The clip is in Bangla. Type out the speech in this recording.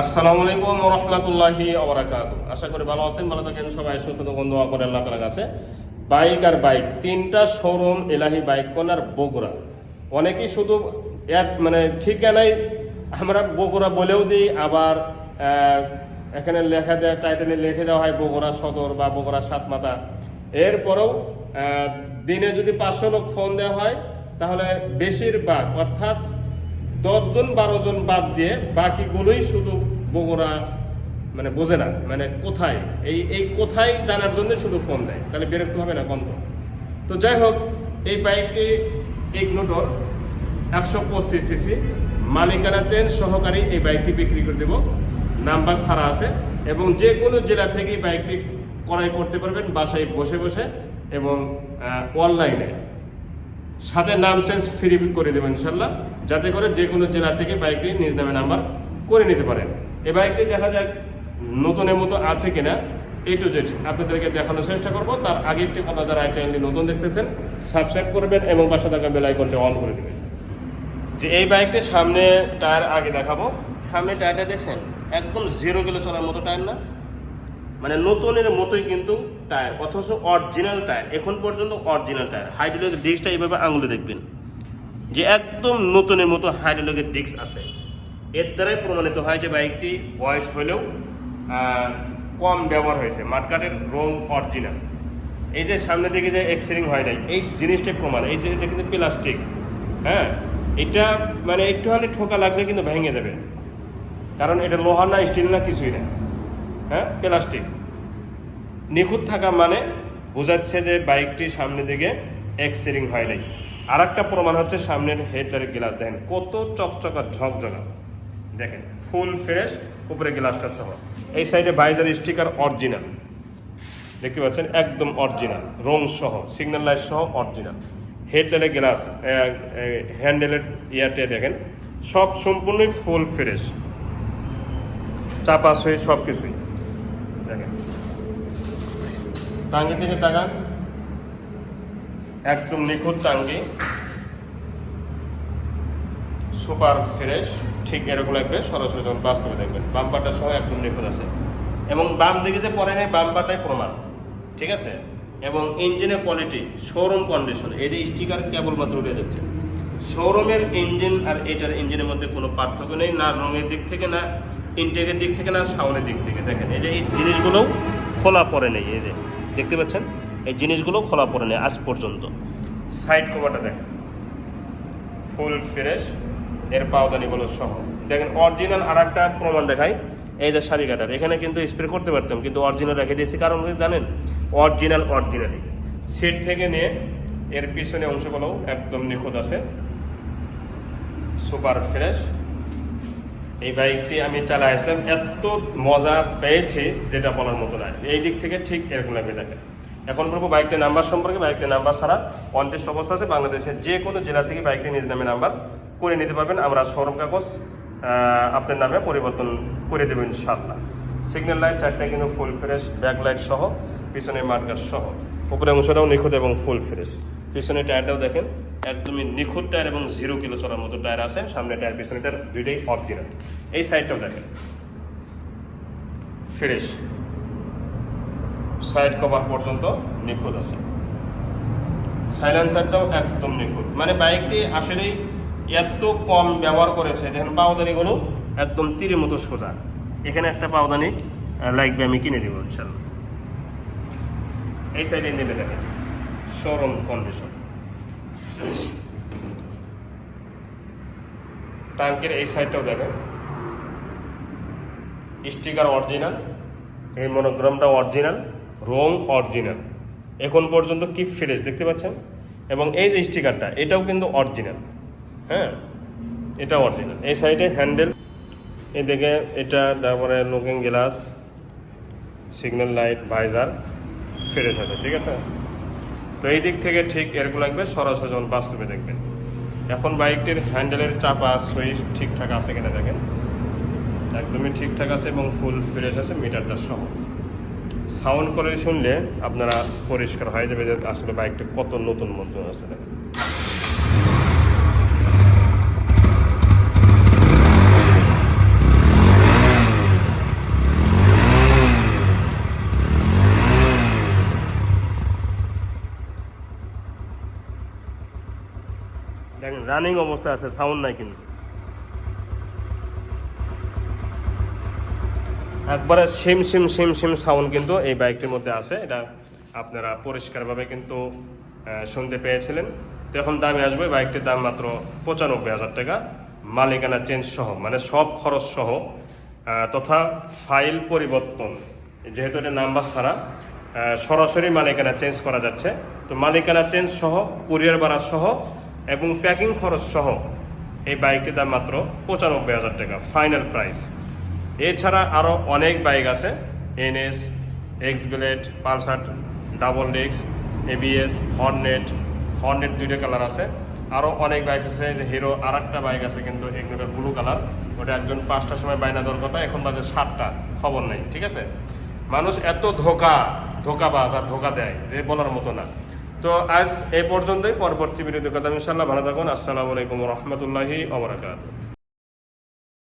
আসসালামু আলাইকুম রহমতুল্লাহি আবরাকাত আশা করি ভালো আছেন, ভালো থাকেন সবাই, সুস্থ দোয়া করে আল্লাহ তালা কাছে। বাইক আর বাইক, তিনটা showroom Elahi bike corner Bogura. অনেকেই শুধু এক মানে ঠিকানাই আমরা বগুড়া বলেও দিই, আবার এখানে লেখা দেয় টাইটেলে লিখে দেওয়া হয় বগুড়া সদর বা বগুড়া সাতমাতা এরপরেও দিনে যদি পাঁচশো লোক ফোন দেওয়া হয়, তাহলে বেশিরভাগ, অর্থাৎ দশজন বারো জন বাদ দিয়ে বাকিগুলোই শুধু বগুড়া মানে বোঝে না মানে কোথায়? এই এই কোথায় জানার জন্য শুধু ফোন দেয়। তাহলে বিরক্ত হবে না কম তো। যাই হোক, এই বাইকটি ইগনোটর একশো পঁচিশ সিসি মালিকানা ট্রেন সহকারী এই বাইকটি বিক্রি করে দেব। নাম্বার ছাড়া আছে এবং যে কোনো জেলা থেকে বাইকটি ক্রয় করতে পারবেন বাসায় বসে বসে এবং অনলাইনে সাথে নাম চেঞ্জ ফ্রি করে দেবেন ইনশাল্লাহ। যাতে করে যে কোনো জেলা থেকে বাইকটি নিজ নামে নাম্বার করে নিতে পারেন। এই বাইকটি দেখা যাক নতুনের মতো আছে কিনা। এ টু জেড আপনাদেরকে দেখানোর চেষ্টা করব। তার আগে একটি কথা যারা এই চ্যানেলটি নতুন দেখতেছেন সাবস্ক্রাইব করবেন এবং পাশে থাকা বেল আইকনটি অন করে দেবেন। যে এই বাইকটি সামনে টায়ার আগে দেখাবো। সামনে টায়ারটা দেখছেন? একদম জিরো কিলো চলার মতো টায়ার না। মানে নতুনের মতোই কিন্তু টায়ার অথচ অরিজিনাল টায়ার এখন পর্যন্ত অরিজিনাল টায়ার হাইড্রোলিকের ডিস্কটা এইভাবে আঙুলে দেখবেন। যে একদম নতুনের মতো হাইড্রোলিকের ডিস্ক আছে। এর দ্বারাই প্রমাণিত হয় যে বাইকটি বয়স হলেও কম ব্যবহার হয়েছে মাঠকাটের রং অরিজিনাল এই যে সামনের দিকে যে এক্সিরিং হয় নাই, এই জিনিসটাই প্রমাণ। এই এটা কিন্তু প্লাস্টিক হ্যাঁ? এটা মানে একটুখানি ঠোকা লাগলে কিন্তু ভেঙে যাবে। কারণ এটা লোহা না স্টিল না, কিছুই না হ্যাঁ? প্লাস্টিক নিখুঁত থাকা মানে বোঝাচ্ছে যে বাইকটি সামনে দিকে এক্সিরিং হয় নাই। আর একটা প্রমাণ হচ্ছে সামনের হেডলাইটের গ্লাস দেখেন, কত চকচকা, ঝকঝকা। দেখেন ফুল ফ্রেশ উপরে গ্লাসটা সহ। এই সাইডে বাইজার স্টিকার অরিজিনাল দেখতে পাচ্ছেন? একদম অরিজিনাল রং সহ সিগন্যাল লাইট সহ অরিজিনাল হেডলাইটের গ্লাস হ্যান্ডেলের ইয়াতে দেখেন, সব সম্পূর্ণই ফুল ফ্রেশ চাপা সই সব কিছুই দেখেন। টাঙ্গি থেকে তাকান। একদম নিখুঁত টাঙ্গি সুপার ফ্রেশ, ঠিক এরকম লাগবে, সরাসরি যখন বাস্তবে দেখবেন। বাম্পারটা সহ একদম নিখুঁত আছে। এবং বাম দিকে যে পরে নেই, বাম্পারটাই প্রমাণ। ঠিক আছে? এবং ইঞ্জিনের কোয়ালিটি শোরুম কন্ডিশন এই যে স্টিকার কেবলমাত্র উঠে যাচ্ছে। শোরুমের ইঞ্জিন আর এটার ইঞ্জিনের মধ্যে কোনো পার্থক্য নেই, না রঙের দিক থেকে, না ইনটেকের দিক থেকে, না সাউনের দিক থেকে। দেখেন, এই যে এই জিনিসগুলোও খোলা পড়ে নেই, এই যে। দেখতে পাচ্ছেন? এই জিনিসগুলো খোলা পড়ে নেয় আজ পর্যন্ত। সাইড কভারটা দেখেন। ফুল ফ্রেশ এর পাওদানিগুলো সহ। দেখেন অরিজিনাল আর একটা প্রমাণ দেখাই। এই যে শাড়ি কাটার, এখানে কিন্তু স্প্রে করতে পারতাম, কিন্তু অরিজিনাল রেখে দিয়েছি। কারণ জানেন? অরিজিনাল অরিজিনালি সিট থেকে নিয়ে এর পিছনে অংশগুলোও একদম নিখুঁত আছে। সুপার ফ্রেশ এই বাইকটি আমি চালাই আসলাম এত মজা পেয়েছি, যেটা বলার মতো নয় এই দিক থেকে ঠিক এরকম লাগবে দেখেন। এখন বলব বাইকটির নাম্বার সম্পর্কে। বাইকটির নাম্বার ছাড়া কন্টেস্ট অবস্থা আছে। বাংলাদেশের যে কোনো জেলা থেকে বাইকটি নিজ নামে নাম্বার করে নিতে পারবেন। আমরা শোরুম কাগজ আপনার নামে পরিবর্তন করে দেবো ইনশাল্লাহ সিগন্যাল লাইট চারটা কিন্তু ফুল ফ্রেশ ব্যাক লাইট সহ পিছনে মার্কার সহ। উপরে অংশটাও নিখুঁত এবং ফুল ফ্রেশ পিছনে টায়ারটাও দেখেন, একদমই নিখুঁত টায়ার এবং জিরো কিলো চলার মতো টায়ার আছে। সামনে টায়ার পিছনে টায়ার দুইটাই অরিজিনাল এই সাইডটাও দেখেন। ফ্রেশ সাইড কভার পর্যন্ত নিখুঁত আছে। সাইলেন্সারটাও একদম নিখুঁত। মানে বাইকটি আসলেই এত কম ব্যবহার করেছে, দেখেন পাওদানিগুলো একদম তীরের মতো সোজা। এখানে একটা পাওদানি লাগবে আমি কিনে দেবো ইনশাল্লাহ এই সাইডে নেবে দেখেন, শোরুম কন্ডিশন। ট্যাঙ্কের এই সাইডটাও দেখেন। স্টিকার অরিজিনাল, এই মনোগ্রামটা অরিজিনাল। রং অরিজিনাল। এখন পর্যন্ত কি ফ্রেশ দেখতে পাচ্ছেন? এবং এই যে স্টিকারটা এটাও কিন্তু অরিজিনাল। হ্যাঁ এটা অরিজিনাল। এই সাইডে হ্যান্ডেল এদিকে এটা তারপরে looking glass signal light visor fresh আছে, ঠিক আছে? তো এই দিক থেকে ঠিক এরকম লাগবে, সরাসরি যখন বাস্তবে দেখবেন। এখন বাইকটির হ্যান্ডেলের চাপা সুইচ ঠিকঠাক আছে কিনা দেখেন? একদমই ঠিকঠাক আছে এবং ফুল ফ্রেশ আছে মিটারটা সহ। সাউন্ড কোয়ালিটি শুনলে আপনারা পরিষ্কার হয়ে যাবে যে আসলে বাইকটা কত নতুন মতন আছে। দেখেন রানিং অবস্থা আছে, সাউন্ড নাই কিন্তু। একবারে সিম সিম সিম সিম সাউন্ড কিন্তু এই বাইকটির মধ্যে আছে। এটা আপনারা পরিষ্কারভাবে কিন্তু শুনতে পেয়েছিলেন। তো এখন দামে আসবে বাইকটির দাম মাত্র পঁচানব্বই হাজার টাকা। মালিকানা চেঞ্জ সহ মানে সব খরচ সহ তথা ফাইল পরিবর্তন। যেহেতু এটা নাম্বার ছাড়া সরাসরি মালিকানা চেঞ্জ করা যাচ্ছে। তো মালিকানা চেঞ্জ সহ কুরিয়ার ভাড়া সহ এবং প্যাকিং খরচ সহ এই বাইকটির দাম মাত্র পঁচানব্বই হাজার টাকা ফাইনাল প্রাইস এছাড়া আরও অনেক বাইক আছে, NS X blade Pulsar, double ডিক্স এবিএস, হর্নেট হর্নেট দুইটা কালার আছে। আরও অনেক বাইক আছে যে হিরো আর একটা বাইক আছে কিন্তু এগুলোটা ব্লু কালার। ওটা একজন পাঁচটার সময় বাইনা দেওয়ার কথা, এখন বাজে সাতটা, খবর নেই, ঠিক আছে? মানুষ এত ধোকা ধোকাবাজ আর ধোকা দেয়, এ বলার মতো না। তো আজ এই পর্যন্তই, পরবর্তী ভিডিওতে কথা ইনশাল্লাহ ভালো থাকুন, আসসালামু আলাইকুম রহমতুল্লাহি ওবরাকাতুহ